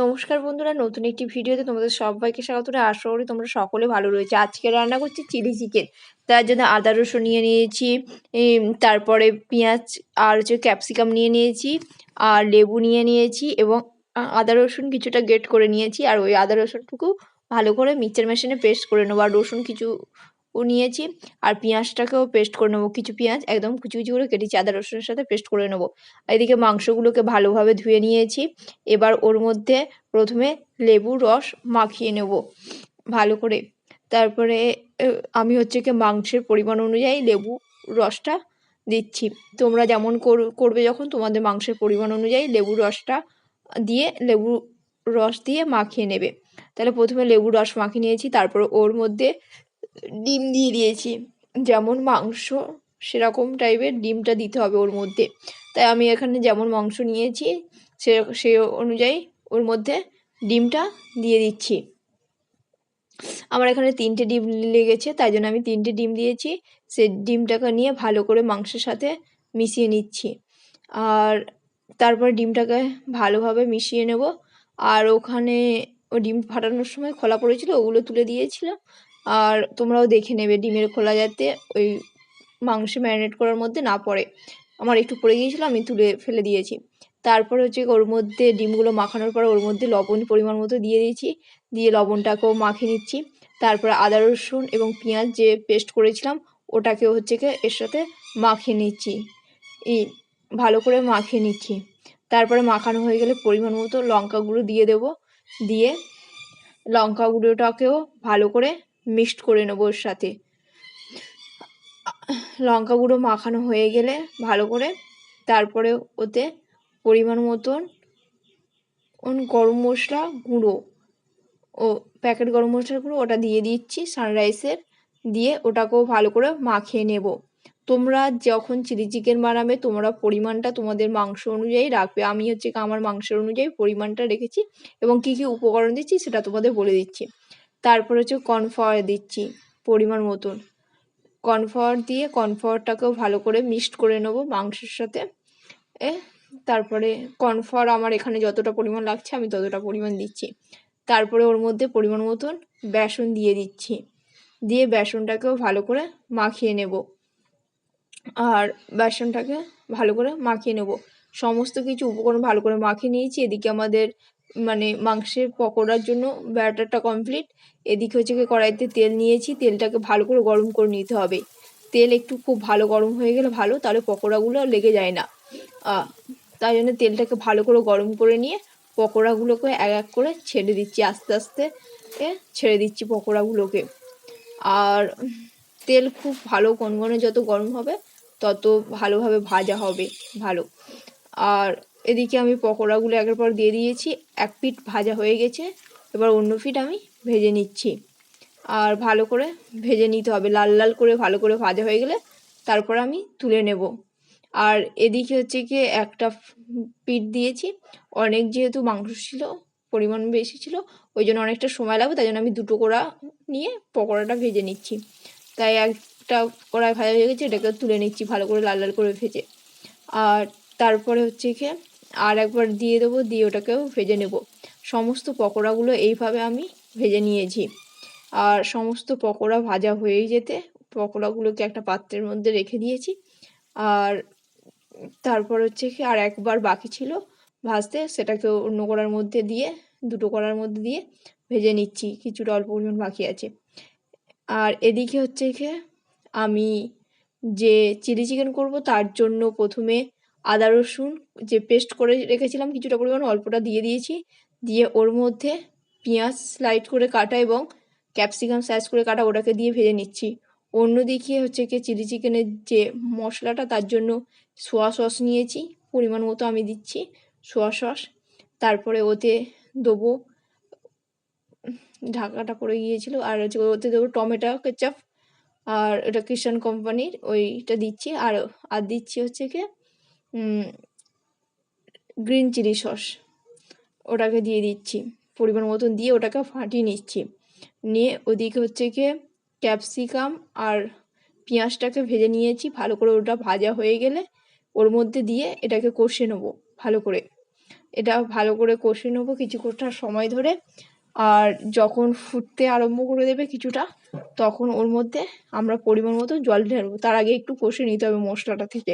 নমস্কার বন্ধুরা, নতুন একটি ভিডিওতে তোমাদের সবাইকে স্বাগত। আশা করি তোমরা সকলে ভালো রয়েছে। আজকে রান্না করছি চিলি চিকেন। তার জন্য আদা রসুন নিয়ে নিয়েছি তারপরে পেঁয়াজ আর হচ্ছে ক্যাপসিকাম নিয়ে নিয়েছি, আর লেবু নিয়ে নিয়েছি এবং আদা রসুন কিছুটা গেট করে নিয়েছি। আর ওই আদা রসুনটুকু ভালো করে মিক্সচার মেশিনে পেস্ট করে নেব। আর রসুন কিছু নিয়েছি। আর পেঁয়াজটাকেও পেস্ট করে নেব। কিছু পেঁয়াজ একদম কুচি কুচি করে কেটেছি। আদা, রসুনের সাথে পেস্ট করে নেব। এদিকে মাংসগুলোকে ভালোভাবে ধুয়ে নিয়েছি। এবার ওর মধ্যে প্রথমে লেবুর রস মাখিয়ে নেব ভালো করে। তারপরে আমি হচ্ছে কি মাংসের পরিমাণ অনুযায়ী লেবু, রসটা দিচ্ছি। তোমরা যেমন কর- করবে যখন, তোমাদের মাংসের পরিমাণ অনুযায়ী লেবুর রসটা দিয়ে, লেবু, রস দিয়ে মাখিয়ে নেবে। তাহলে প্রথমে লেবুর রস মাখিয়ে নিয়েছি। তারপর ওর মধ্যে ডিম দিয়ে দিয়েছি। যেমন মাংস, সেরকম টাইপের ডিমটা দিতে হবে ওর মধ্যে। তাই আমি এখানে যেমন মাংস নিয়েছি, সে সে অনুযায়ী ওর মধ্যে ডিমটা দিয়ে দিচ্ছি। আমার এখানে তিনটে ডিম লেগেছে, তাই জন্য আমি তিনটে ডিম দিয়েছি। সে ডিমটাকে নিয়ে ভালো করে মাংসের সাথে মিশিয়ে নিচ্ছি। আর তারপর ডিমটাকে ভালোভাবে মিশিয়ে নেব। আর ওখানে ও ডিম ফাটানোর সময় খোলা পড়েছিল, ওগুলো তুলে দিয়েছিলাম। আর তোমরাও দেখে নেবে ডিমের খোলা যাতে ওই মাংস ম্যারিনেট করার মধ্যে না পড়ে। আমার একটু পড়ে গিয়েছিল, আমি তুলে ফেলে দিয়েছি। তারপর হচ্ছে ওর মধ্যে ডিমগুলো মাখানোর পর ওর মধ্যে লবণ পরিমাণ মতো দিয়ে দিয়েছি। দিয়ে লবণটাকেও মাখিয়ে নিচ্ছি। তারপরে আদা, রসুন এবং পেঁয়াজ যে পেস্ট করেছিলাম, ওটাকেও হচ্ছে কি এর সাথে মাখিয়ে নিচ্ছি। এই ভালো করে মাখিয়ে নিচ্ছি। তারপরে মাখানো হয়ে গেলে পরিমাণ মতো লঙ্কা গুঁড়ো দিয়ে দেব। দিয়ে লঙ্কা গুঁড়োটাকেও ভালো করে মিক্সড করে নেব ওর সাথে। লঙ্কা গুঁড়ো মাখানো হয়ে গেলে ভালো করে তারপরে ওতে পরিমাণ মতন উন গরম মশলা গুঁড়ো ও প্যাকেট গরম মশলার গুঁড়ো ওটা দিয়ে দিচ্ছি সানরাইসের দিয়ে ওটাকেও ভালো করে মাখিয়ে নেব। তোমরা যখন চিলি চিকেন বানাবে, তোমরা পরিমাণটা তোমাদের মাংস অনুযায়ী রাখবে। আমি হচ্ছে আমার মাংসের অনুযায়ী পরিমাণটা রেখেছি এবং কী কী উপকরণ দিচ্ছি সেটা তোমাদের বলে দিচ্ছি। তারপর হচ্ছে কর্নফ্লাওয়ার দিচ্ছি পরিমাণ মতন। কর্নফ্লাওয়ার দিয়ে কর্নফ্লাওয়ারটাকেও ভালো করে মিক্সড করে নেব মাংসের সাথে। এ, তারপরে কর্নফ্লাওয়ার আমার এখানে যতটা পরিমাণ লাগছে আমি ততটা পরিমাণ দিচ্ছি। তারপরে ওর মধ্যে পরিমাণ মতন বেসন দিয়ে দিচ্ছি। দিয়ে বেসনটাকেও ভালো করে মাখিয়ে নেব। আর বেসনটাকে ভালো করে মাখিয়ে নেব। সমস্ত কিছু উপকরণ ভালো করে মাখিয়ে নিয়েছি। এদিকে আমাদের মানে মাংসের পকোড়ার জন্য ব্যাটারটা কমপ্লিট এদিকে হচ্ছে কি কড়াইতে তেল নিয়েছি, তেলটাকে ভালো করে গরম করে নিতে হবে। তেল একটু খুব ভালো গরম হয়ে গেলে ভালো, তাহলে পকোড়াগুলো লেগে যায় না। তাই জন্য তেলটাকে ভালো করে গরম করে নিয়ে পকোড়াগুলোকে এক এক করে ছেড়ে দিচ্ছি, আস্তে আস্তে ছেড়ে দিচ্ছি পকোড়াগুলোকে। আর তেল খুব ভালো কনকনে যত গরম হবে, তত ভালোভাবে ভাজা হবে, ভালো। আর এদিকে আমি পকোড়াগুলো একের পর দিয়ে দিয়েছি। এক পিঠ ভাজা হয়ে গেছে। এবার অন্য পিঠ আমি ভেজে নিচ্ছি। আর ভালো করে ভেজে নিতে হবে। লাল লাল করে ভালো করে ভাজা হয়ে গেলে তারপর আমি তুলে নেব। আর এদিকে হচ্ছে কি একটা পিঠ দিয়েছি। অনেক যেহেতু মাংস ছিল, পরিমাণ বেশি ছিল, ওই জন্য অনেকটা সময় লাগবে, তাই জন্য আমি দুটো কড়া নিয়ে পকোড়াটা ভেজে নিচ্ছি। তাই একটা কড়াই ভাজা হয়ে গেছে, এটাকে তুলে নিচ্ছি ভালো করে লাল লাল করে ভেজে। আর তারপরে হচ্ছে কি আর একবার দিয়ে দেবো, দিয়ে ওটাকেও ভেজে নেব। সমস্ত পকোড়াগুলো এইভাবে আমি ভেজে নিয়েছি। আর সমস্ত পকোড়া ভাজা হয়েই যেতে, পকোড়াগুলোকে একটা পাত্রের মধ্যে রেখে দিয়েছি। আর তারপর হচ্ছে কি, আর একবার বাকি ছিল ভাজতে সেটাকে অন্য কড়ার মধ্যে দিয়ে, দুটো কড়ার মধ্যে দিয়ে ভেজে নিচ্ছি, কিছুটা অল্প পরিমাণ বাকি আছে। আর এদিকে হচ্ছে কি, আমি যে চিলি চিকেন করব, তার জন্য প্রথমে আদা, রসুন যে পেস্ট করে রেখেছিলাম কিছুটা পরিমাণ অল্পটা দিয়ে দিয়েছি। দিয়ে ওর মধ্যে পেঁয়াজ স্লাইড করে কাটা এবং ক্যাপসিকাম স্লাইস করে কাটা ওটাকে দিয়ে ভেজে নিচ্ছি। অন্যদিকে হচ্ছে কি চিলি চিকেনের যে মশলাটা, তার জন্য সোয়া সস নিয়েছি, পরিমাণ মতো আমি দিচ্ছি সোয়া সস তারপরে ওতে দেবো, ঢাকাটা পড়ে গিয়েছিল, আর হচ্ছে ওতে দেবো টমেটো কেচাপ আর এটা কিষান কোম্পানির ওইটা দিচ্ছি, আর আর দিচ্ছি হচ্ছে কি গ্রিন চিলি সস ওটাকে দিয়ে দিচ্ছি, পরিমাণ মতন দিয়ে ওটাকে ফাটিয়ে নিচ্ছি। নিয়ে ওদিকে হচ্ছে গিয়ে ক্যাপসিকাম আর পেঁয়াজটাকে ভেজে নিয়েছি, ভালো করে ওটা ভাজা হয়ে গেলে ওর মধ্যে দিয়ে এটাকে কষে নেব, ভালো করে। এটা ভালো করে কষে নেব কিছুক্ষণ সময় ধরে, আর যখন ফুটতে আরম্ভ করে দেবে কিছুটা, তখন ওর মধ্যে আমরা পরিমাণ মতো জল ঢেলবো তার আগে একটু কষে নিতে হবে মশলাটা থেকে।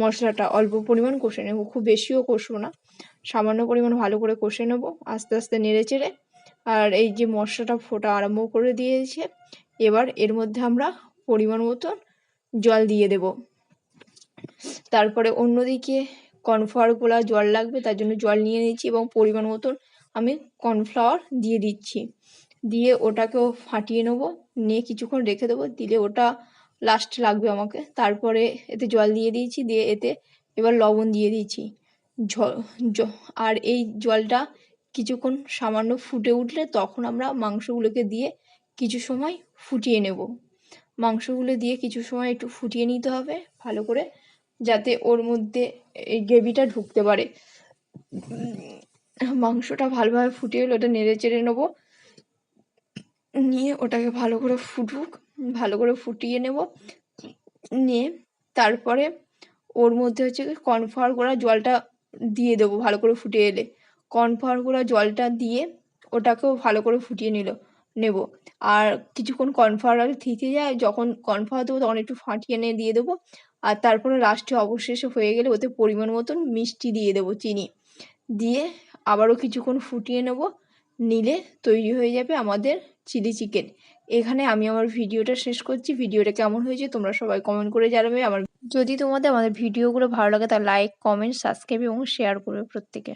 মশলাটা অল্প পরিমাণ কষে নেব, খুব বেশিও কষবো না। সামান্য পরিমাণ ভালো করে কষে নেব, আস্তে আস্তে নেড়ে চেড়ে। আর এই যে মশলাটা ফোটা আরম্ভ করে দিয়েছে, এবার এর মধ্যে আমরা পরিমাণ মতন জল দিয়ে দেব। তারপরে অন্যদিকে কর্নফ্লাওয়ার গোলা জল লাগবে, তার জন্য জল নিয়ে নিয়েছি এবং পরিমাণ মতন আমি কর্নফ্লাওয়ার দিয়ে দিচ্ছি। দিয়ে ওটাকেও ফাটিয়ে নেব, নিয়ে কিছুক্ষণ রেখে দেবো, দিলে ওটা লাস্ট লাগবে আমাকে। তারপরে এতে জল দিয়ে দিয়েছি, দিয়ে এতে এবার লবণ দিয়ে দিয়েছি। আর এই জলটা কিছুক্ষণ সামান্য ফুটে উঠলে তখন আমরা মাংসগুলোকে দিয়ে কিছু সময় ফুটিয়ে নেব। মাংসগুলো দিয়ে কিছু সময় একটু ফুটিয়ে নিতে হবে ভালো করে, যাতে ওর মধ্যে এই গ্রেভিটা ঢুকতে পারে। মাংসটা ভালোভাবে ফুটিয়ে ওটা নেড়ে চেড়ে নেব। নিয়ে ওটাকে ভালো করে ফুটুক, ভালো করে ফুটিয়ে নেব। নিয়ে তারপরে ওর মধ্যে হচ্ছে কর্নফ্লাওয়ার করা জলটা দিয়ে দেবো ভালো করে ফুটে এলে। কর্নফ্লাওয়ার করা জলটা দিয়ে ওটাকেও ভালো করে ফুটিয়ে নিল, নেব। আর কিছুক্ষণ কর্নফ্লাওয়ার থিকে যায়, যখন কর্নফ্লাওয়ার দেবো তখন একটু ফাটিয়ে নিয়ে দিয়ে দেবো। আর তারপরে লাস্টে অবশেষে হয়ে গেলে ওতে পরিমাণ মতন মিষ্টি দিয়ে দেবো, চিনি। দিয়ে আবারও কিছুক্ষণ ফুটিয়ে নেব। নিলে তৈরি হয়ে যাবে আমাদের চিলি চিকেন। এখানে আমি আমার ভিডিওটা শেষ করছি। ভিডিওটা কেমন হয়েছে তোমরা সবাই কমেন্ট করে জানাবে। আমার যদি তোমাদের আমাদের ভিডিওগুলো ভালো লাগে তাহলে লাইক কমেন্ট সাবস্ক্রাইব এবং শেয়ার করবে প্রত্যেকে।